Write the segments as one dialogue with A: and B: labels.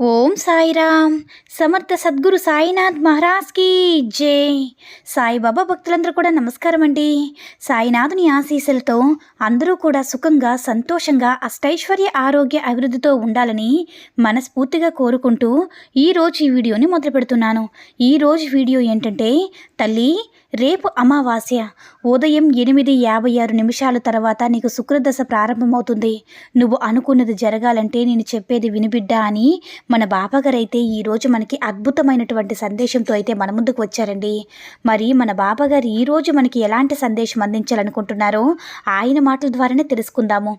A: ఓం సాయిరామ్. సమర్థ సద్గురు సాయినాథ్ మహారాజ్కి జై. సాయిబాబా భక్తులందరూ కూడా నమస్కారం అండి. సాయినాథుని ఆశీస్సులతో అందరూ కూడా సుఖంగా సంతోషంగా అష్టైశ్వర్య ఆరోగ్య అభివృద్ధితో ఉండాలని మనస్ఫూర్తిగా కోరుకుంటూ ఈరోజు ఈ వీడియోని మొదలు పెడుతున్నాను. ఈరోజు వీడియో ఏంటంటే తల్లి రేపు అమావాస్య. ఉదయం ఎనిమిది యాభై ఆరు నిమిషాల తర్వాత నీకు శుక్రదశ ప్రారంభమవుతుంది. నువ్వు అనుకున్నది జరగాలంటే నేను చెప్పేది వినిబిడ్డా అని మన బాబాగారు అయితే ఈరోజు మనకి అద్భుతమైనటువంటి సందేశంతో అయితే మన ముందుకు వచ్చారండి. మరి మన బాబాగారు ఈరోజు మనకి ఎలాంటి సందేశం అందించాలనుకుంటున్నారో ఆయన మాటల ద్వారానే తెలుసుకుందాము.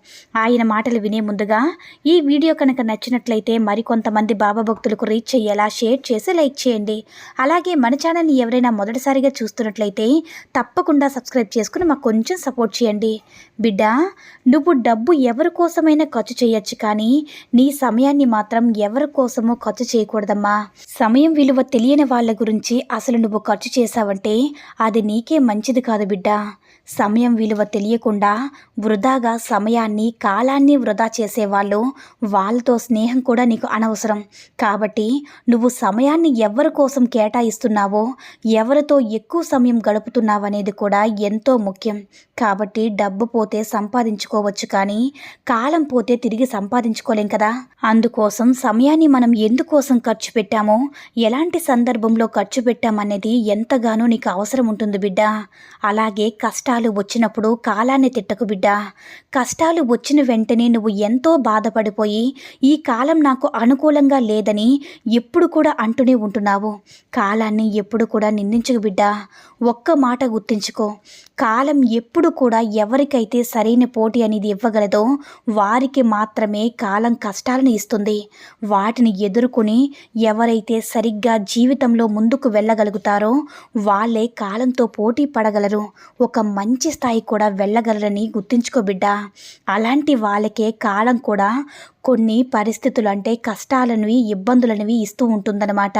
A: ఆయన మాటలు వినే ముందుగా ఈ వీడియో కనుక నచ్చినట్లయితే మరికొంతమంది బాబా భక్తులకు రీచ్ అయ్యేలా షేర్ చేసి లైక్ చేయండి. అలాగే మన ఛానల్ని ఎవరైనా మొదటిసారిగా చూస్తున్నట్లయితే తప్పకుండా సబ్స్క్రైబ్ చేసుకుని మాకు కొంచెం సపోర్ట్ చేయండి. బిడ్డ నువ్వు డబ్బు ఎవరి కోసమైనా ఖర్చు చేయొచ్చు కానీ నీ సమయాన్ని మాత్రం ఎవరి కోసమో ఖర్చు చేయకూడదమ్మా. సమయం విలువ తెలియని వాళ్ళ గురించి అసలు నువ్వు ఖర్చు చేశావంటే అది నీకే మంచిది కాదు బిడ్డ. సమయం విలువ తెలియకుండా వృధాగా సమయాన్ని కాలాన్ని వృధా చేసేవాళ్ళు. వాళ్ళతో స్నేహం కూడా నీకు అనవసరం. కాబట్టి నువ్వు సమయాన్ని ఎవరి కోసం కేటాయిస్తున్నావో ఎవరితో ఎక్కువ సమయం గడుపుతున్నావు అనేది కూడా ఎంతో ముఖ్యం. కాబట్టి డబ్బు పోతే సంపాదించుకోవచ్చు కానీ కాలం పోతే తిరిగి సంపాదించుకోలేం కదా? అందుకోసం సమయాన్ని మనం ఎందుకోసం ఖర్చు పెట్టామో ఎలాంటి సందర్భంలో ఖర్చు పెట్టామనేది ఎంతగానో నీకు అవసరం ఉంటుంది బిడ్డ. అలాగే కష్టాలు వచ్చినప్పుడు కాలాన్ని తిట్టకు బిడ్డ. కష్టాలు వచ్చిన వెంటనే నువ్వు ఎంతో బాధపడిపోయి ఈ కాలం నాకు అనుకూలంగా లేదని ఎప్పుడు కూడా అంటూనే ఉంటున్నావు. కాలాన్ని ఎప్పుడు కూడా నిందించకు బిడ్డ. ఒక్క మాట గుర్తుంచుకో. కాలం ఎప్పుడు కూడా ఎవరికైతే సరైన పోటీ అనేది ఇవ్వగలదో వారికి మాత్రమే కాలం కష్టాలను ఇస్తుంది. వాటిని ఎదుర్కొని ఎవరైతే సరిగ్గా జీవితంలో ముందుకు వెళ్ళగలుగుతారో వాళ్ళే కాలంతో పోటీ పడగలరు. ఒక మంచి స్థాయి కూడా వెళ్ళగలరని గుర్తుంచుకో బిడ్డ. అలాంటి వాళ్ళకే కాలం కూడా కొన్ని పరిస్థితులు అంటే కష్టాలనివి ఇబ్బందులనివి ఇస్తూ ఉంటుందన్నమాట.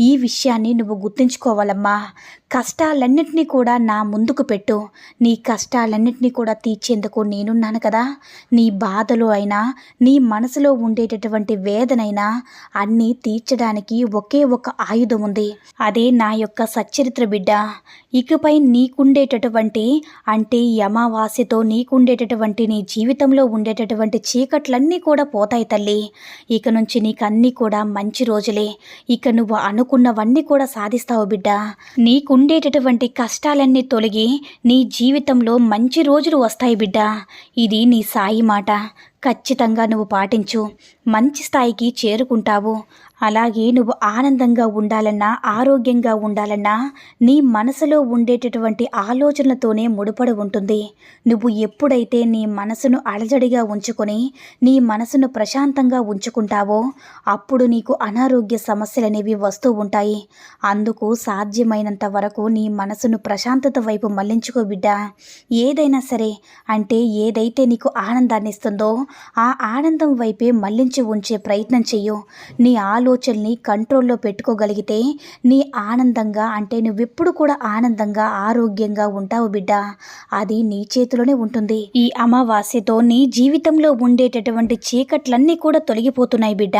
A: ఈ విషయాన్ని నువ్వు గుర్తుంచుకోవాలమ్మా. కష్టాలన్నింటినీ కూడా నా ముందుకు పెట్టు. నీ కష్టాలన్నింటినీ కూడా తీర్చేందుకు నేనున్నాను కదా. నీ బాధలు అయినా నీ మనసులో ఉండేటటువంటి వేదనైనా అన్నీ తీర్చడానికి ఒకే ఒక ఆయుధం ఉంది. అదే నా యొక్క సచ్చరిత్ర బిడ్డ. ఇకపై నీకుండేటటువంటి అంటే ఈ అమావాస్యతో నీకుండేటటువంటి నీ జీవితంలో ఉండేటటువంటి చీకట్లన్నీ కూడా పో పోతాయి తల్లి. ఇక నుంచి నీకు అన్నీ కూడా మంచి రోజులే. ఇక నువ్వు అనుకున్నవన్నీ కూడా సాధిస్తావు బిడ్డ. నీకుండేటటువంటి కష్టాలన్నీ తొలగి నీ జీవితంలో మంచి రోజులు వస్తాయి బిడ్డ. ఇది నీ సాయి మాట. ఖచ్చితంగా నువ్వు పాటించు. మంచి స్థాయికి చేరుకుంటావు. అలాగే నువ్వు ఆనందంగా ఉండాలన్నా ఆరోగ్యంగా ఉండాలన్నా నీ మనసులో ఉండేటటువంటి ఆలోచనలతోనే ముడిపడి ఉంటుంది. నువ్వు ఎప్పుడైతే నీ మనసును అలజడిగా ఉంచుకొని నీ మనసును ప్రశాంతంగా ఉంచుకుంటావో అప్పుడు నీకు అనారోగ్య సమస్యలు అనేవి వస్తూ ఉంటాయి. అందుకు సాధ్యమైనంత వరకు నీ మనసును ప్రశాంతత వైపు మళ్ళించుకో బిడ్డ. ఏదైనా సరే అంటే ఏదైతే నీకు ఆనందాన్ని ఇస్తుందో ఆ ఆనందం వైపే మళ్ళించి ఉంచే ప్రయత్నం చెయ్యు. నీ ఆలోచనల్ని కంట్రోల్లో పెట్టుకోగలిగితే నీ ఆనందంగా అంటే నువ్వెప్పుడు కూడా ఆనందంగా ఆరోగ్యంగా ఉంటావు బిడ్డ. అది నీ చేతిలోనే ఉంటుంది. ఈ అమావాస్యతో నీ జీవితంలో ఉండేటటువంటి చీకట్లన్నీ కూడా తొలగిపోతున్నాయి బిడ్డ.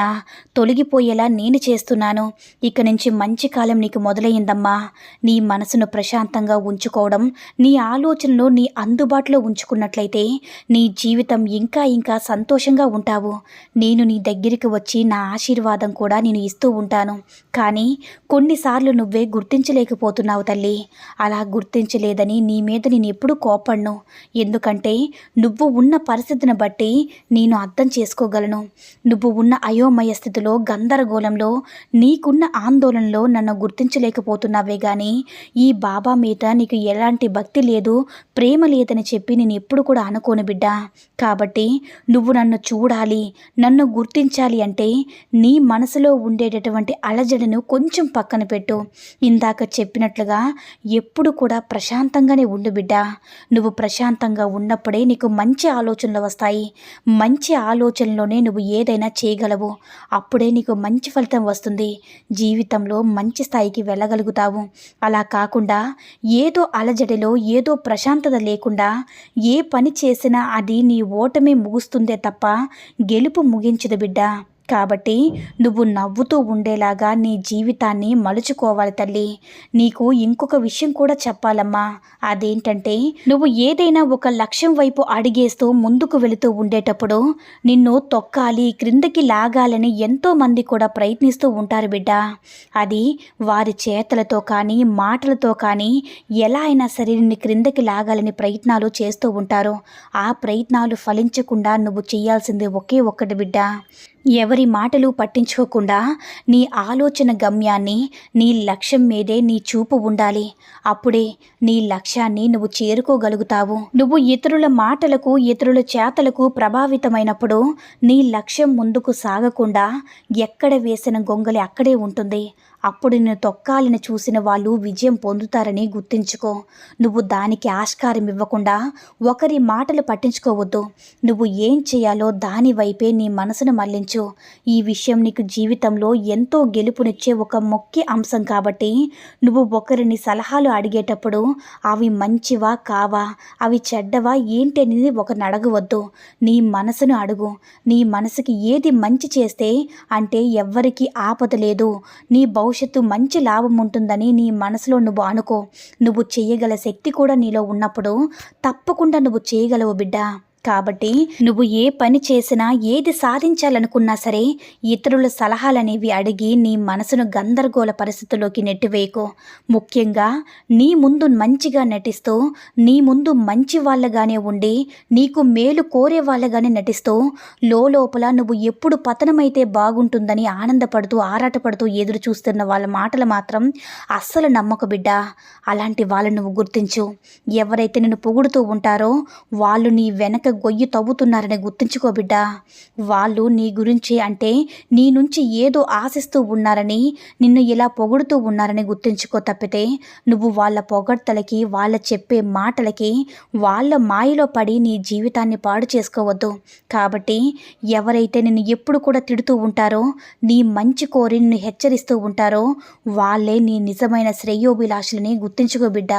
A: తొలగిపోయేలా నేను చేస్తున్నాను. ఇక నుంచి మంచి కాలం నీకు మొదలయ్యిందమ్మా. నీ మనసును ప్రశాంతంగా ఉంచుకోవడం నీ ఆలోచనలు నీ అందుబాటులో ఉంచుకున్నట్లయితే నీ జీవితం ఇంకా ఇంకా సంతోషంగా ఉంటావు. నేను నీ దగ్గరికి వచ్చి నా ఆశీర్వాదం కూడా నేను ఇస్తూ ఉంటాను. కానీ కొన్నిసార్లు నువ్వే గుర్తించలేకపోతున్నావు తల్లి. అలా గుర్తించలేదని నీ మీద నేను ఎప్పుడూ కోపడ్ను. ఎందుకంటే నువ్వు ఉన్న పరిస్థితిని బట్టి నేను అర్థం చేసుకోగలను. నువ్వు ఉన్న అయోమయ స్థితిలో గందరగోళంలో నీకున్న ఆందోళనలో నన్ను గుర్తించలేకపోతున్నావే కానీ ఈ బాబా మీద నీకు ఎలాంటి భక్తి లేదు ప్రేమ లేదని చెప్పి నేను ఎప్పుడు కూడా అనుకోను బిడ్డ. కాబట్టి నువ్వు నన్ను చూడాలి నన్ను గుర్తించాలి అంటే నీ మనసులో ఉండేటటువంటి అలజడిను కొంచెం పక్కన పెట్టు. ఇందాక చెప్పినట్లుగా ఎప్పుడు కూడా ప్రశాంతంగానే ఉండు బిడ్డ. నువ్వు ప్రశాంతంగా ఉన్నప్పుడే నీకు మంచి ఆలోచనలు వస్తాయి. మంచి ఆలోచనలోనే నువ్వు ఏదైనా చేయగలవు. అప్పుడే నీకు మంచి ఫలితం వస్తుంది. జీవితంలో మంచి స్థాయికి వెళ్ళగలుగుతావు. అలా కాకుండా ఏదో అలజడిలో ఏదో ప్రశాంతత లేకుండా ఏ పని చేసినా అది నీ ఓటమి ముగుస్తుంది. తప్ప గెలుపు ముగించదు బిడ్డ. కాబట్టి నువ్వు నవ్వుతూ ఉండేలాగా నీ జీవితాన్ని మలుచుకోవాలి తల్లి. నీకు ఇంకొక విషయం కూడా చెప్పాలమ్మా. అదేంటంటే నువ్వు ఏదైనా ఒక లక్ష్యం వైపు అడిగేస్తూ ముందుకు వెళుతూ ఉండేటప్పుడు నిన్ను తొక్కాలి క్రిందకి లాగాలని ఎంతోమంది కూడా ప్రయత్నిస్తూ ఉంటారు బిడ్డ. అది వారి చేతలతో కానీ మాటలతో కానీ ఎలా అయినా సరే నిన్ను క్రిందకి లాగాలని ప్రయత్నాలు చేస్తూ ఉంటారు. ఆ ప్రయత్నాలు ఫలించకుండా నువ్వు చేయాల్సింది ఒకే ఒక్కటి బిడ్డ. ఎవరి మాటలు పట్టించుకోకుండా నీ ఆలోచన గమ్యాన్ని నీ లక్ష్యం మీదే నీ చూపు ఉండాలి. అప్పుడే నీ లక్ష్యాన్ని నువ్వు చేరుకోగలుగుతావు. నువ్వు ఇతరుల మాటలకు ఇతరుల చేతలకు ప్రభావితమైనప్పుడు నీ లక్ష్యం ముందుకు సాగకుండా ఎక్కడ వేసిన గొంగలి అక్కడే ఉంటుంది. అప్పుడు నిన్ను తొక్కాలని చూసిన వాళ్ళు విజయం పొందుతారని గుర్తించుకో. నువ్వు దానికి ఆస్కారం ఇవ్వకుండా ఒకరి మాటలు పట్టించుకోవద్దు. నువ్వు ఏం చేయాలో దాని వైపే నీ మనసును మళ్ళించు. ఈ విషయం నీకు జీవితంలో ఎంతో గెలుపునిచ్చే ఒక ముఖ్య అంశం కాబట్టి నువ్వు ఒకరిని సలహాలు అడిగేటప్పుడు అవి మంచివా కావా అవి చెడ్డవా ఏంటి అనేది ఒకరిని అడగవద్దు. నీ మనసును అడుగు. నీ మనసుకి ఏది మంచి చేస్తే అంటే ఎవ్వరికీ ఆపద లేదు. నీ భవిష్యత్తు మంచి లాభం ఉంటుందని నీ మనసులో నువ్వు అనుకో. నువ్వు చేయగల శక్తి కూడా నీలో ఉన్నప్పుడు తప్పకుండా నువ్వు చేయగలవు బిడ్డ. కాబట్టి నువ్వు ఏ పని చేసినా ఏది సాధించాలనుకున్నా సరే ఇతరుల సలహాలనేవి అడిగి నీ మనసును గందరగోళ పరిస్థితుల్లోకి నెట్టివేయకు. ముఖ్యంగా నీ ముందు మంచిగా నటిస్తూ నీ ముందు మంచి వాళ్ళగానే ఉండి నీకు మేలు కోరే వాళ్ళగానే నటిస్తూ లోపల నువ్వు ఎప్పుడు పతనమైతే బాగుంటుందని ఆనందపడుతూ ఆరాటపడుతూ ఎదురు చూస్తున్న వాళ్ళ మాటలు మాత్రం అస్సలు నమ్మక బిడ్డ. అలాంటి వాళ్ళను నువ్వు గుర్తించు. ఎవరైతే నిన్ను పొగుడుతూ ఉంటారో వాళ్ళు నీ వెనక గొయ్యి తవ్వుతున్నారని గుర్తుంచుకో బిడ్డ. వాళ్ళు నీ గురించి అంటే నీ నుంచి ఏదో ఆశిస్తూ ఉన్నారని నిన్ను ఇలా పొగుడుతూ ఉన్నారని గుర్తుంచుకో తప్పితే నువ్వు వాళ్ళ పొగడ్తలకి వాళ్ళ చెప్పే మాటలకి వాళ్ళ మాయలో పడి నీ జీవితాన్ని పాడు చేసుకోవద్దు. కాబట్టి ఎవరైతే నిన్ను ఎప్పుడు కూడా తిడుతూ ఉంటారో నీ మంచి కోరి నిన్ను హెచ్చరిస్తూ ఉంటారో వాళ్ళే నీ నిజమైన శ్రేయోభిలాషులని గుర్తుంచుకో బిడ్డ.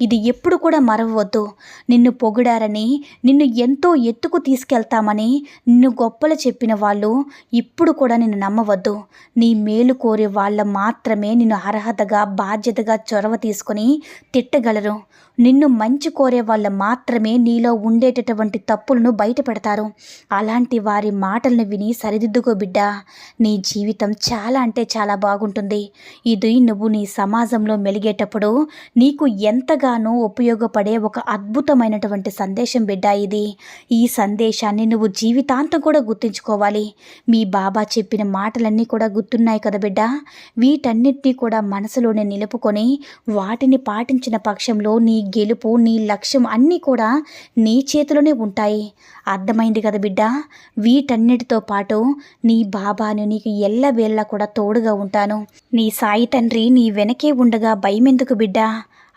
A: ఇది ఎప్పుడు కూడా మరవద్దు నిన్ను పొగిడారని నిన్ను ఎంతో ఎత్తుకు తీసుకెళ్తామని నిన్ను గొప్పలు చెప్పిన వాళ్ళు ఇప్పుడు కూడా నిన్ను నమ్మవద్దు. నీ మేలు కోరే వాళ్ళ మాత్రమే నిన్ను అర్హతగా బాధ్యతగా చొరవ తీసుకొని తిట్టగలరు. నిన్ను మంచి కోరే వాళ్ళు మాత్రమే నీలో ఉండేటటువంటి తప్పులను బయట పెడతారు. అలాంటి వారి మాటలను విని సరిదిద్దుకో బిడ్డ. నీ జీవితం చాలా అంటే చాలా బాగుంటుంది. ఇది నువ్వు నీ సమాజంలో మెలిగేటప్పుడు నీకు ఎంతగానో ఉపయోగపడే ఒక అద్భుతమైనటువంటి సందేశం బిడ్డ ఇది. ఈ సందేశాన్ని నువ్వు జీవితాంతం కూడా గుర్తుంచుకోవాలి. మీ బాబా చెప్పిన మాటలన్నీ కూడా గుర్తున్నాయి కదా బిడ్డ. వీటన్నిటినీ కూడా మనసులోనే నిలుపుకొని వాటిని పాటించిన పక్షంలో నీ గెలుపు నీ లక్ష్యం అన్నీ కూడా నీ చేతిలోనే ఉంటాయి. అర్థమైంది కదా బిడ్డ? వీటన్నిటితో పాటు నీ బాబాను నీకు ఎల్లవేళ్ళ కూడా తోడుగా ఉంటాను. నీ సాయి తండ్రి నీ వెనకే ఉండగా భయమెందుకు బిడ్డ?